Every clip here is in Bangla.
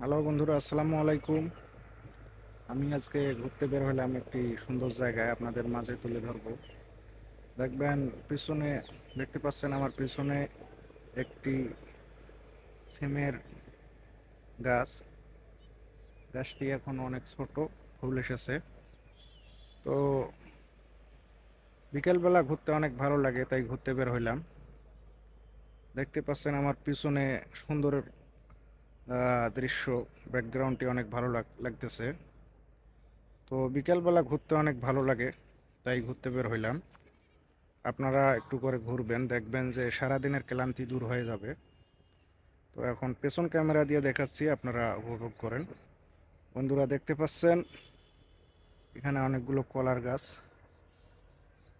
হ্যালো বন্ধুরা, আসসালামু আলাইকুম। আমি আজকে ঘুরতে বের হলাম একটি সুন্দর জায়গায় আপনাদের মাঝে তুলে ধরবো। দেখবেন পিছনে, দেখতে পাচ্ছেন আমার পিছনে একটি সিমের গাছ। গাছটি এখন অনেক ছোট, ফুল এসেছে। তো বিকেলবেলা ঘুরতে অনেক ভালো লাগে, তাই ঘুরতে বের হইলাম। দেখতে পাচ্ছেন আমার পিছনে সুন্দর দৃশ্য ব্যাকগ্রাউন্ডটি অনেক ভালো লাগ- লাগতেছে। তো বিকেলবেলা ঘুরতে অনেক ভালো লাগে, তাই ঘুরতে বের হইলাম। আপনারা একটু করে ঘুরবেন, দেখবেন যে সারাদিনের ক্লান্তি দূর হয়ে যাবে। তো এখন পেছন ক্যামেরা দিয়ে দেখাচ্ছি, আপনারা উপভোগ করেন। বন্ধুরা দেখতে পাচ্ছেন, এখানে অনেকগুলো কলার গাছ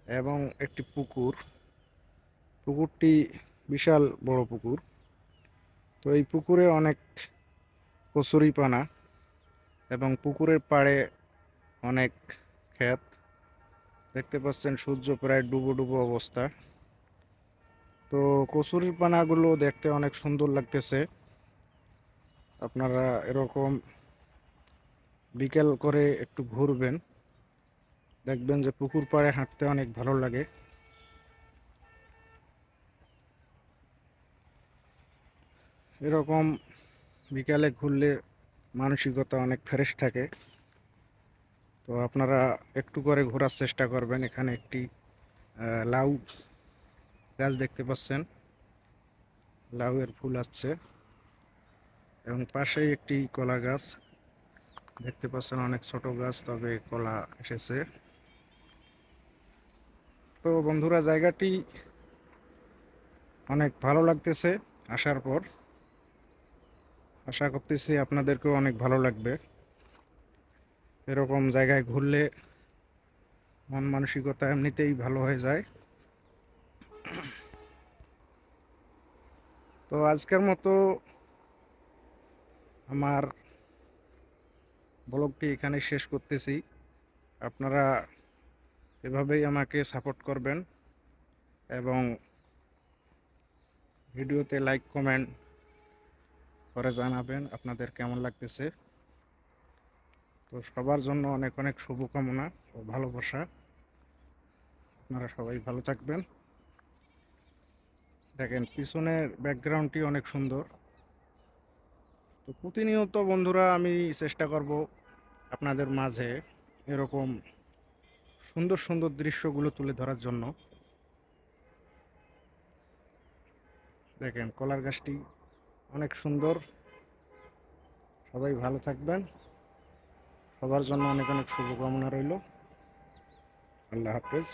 এবং একটি পুকুর। পুকুরটি বিশাল বড় পুকুর। তো এই পুকুরে অনেক কচুরিপানা এবং পুকুরের পাড়ে অনেক ক্ষেত। দেখতে পাচ্ছেন সূর্য প্রায় ডুবো ডুবো অবস্থা। তো কচুরির পানাগুলো দেখতে অনেক সুন্দর লাগতেছে। আপনারা এরকম বিকেল করে একটু ঘুরবেন। দেখবেন যে পুকুর পাড়ে হাঁটতে অনেক ভালো লাগে। এরকম বিকালে ঘুরলে মানসিকতা অনেক ফ্রেশ থাকে। তো আপনারা একটু করে ঘোরার চেষ্টা করবেন। এখানে একটি লাউ গাছ দেখতে পাচ্ছেন। লাউয়ের ফুল আসছে। এবং পাশেই একটি কলা গাছ দেখতে পাচ্ছেন। অনেক ছোট গাছ, তবে কলা এসেছে। তো বন্ধুরা, জায়গাটি অনেক ভালো লাগতেছে আসার পর। আশা করতেছি আপনাদেরকেও অনেক ভালো লাগবে। এরকম জায়গায় ঘুরলে মন মানসিকতা এমনিতেই ভালো হয়ে যায়। তো আজকের মতো আমার ব্লগটি এখানে শেষ করতেছি। আপনারা এভাবেই আমাকে সাপোর্ট করবেন এবং ভিডিওতে লাইক, কমেন্ট করে জানাবেন আপনাদের কেমন লাগতেছে। তো সবার জন্য অনেক অনেক শুভকামনা ও ভালোবাসা। আপনারা সবাই ভালো থাকবেন। দেখেন, পিছনের ব্যাকগ্রাউন্ডটি অনেক সুন্দর। তো প্রতিনিয়ত বন্ধুরা, আমি চেষ্টা করব আপনাদের মাঝে এরকম সুন্দর সুন্দর দৃশ্যগুলো তুলে ধরার জন্য। দেখেন, কলার গাছটি অনেক সুন্দর। সবাই ভালো থাকবেন। সবার জন্য অনেক অনেক শুভকামনা রইল। আল্লাহ হাফেজ।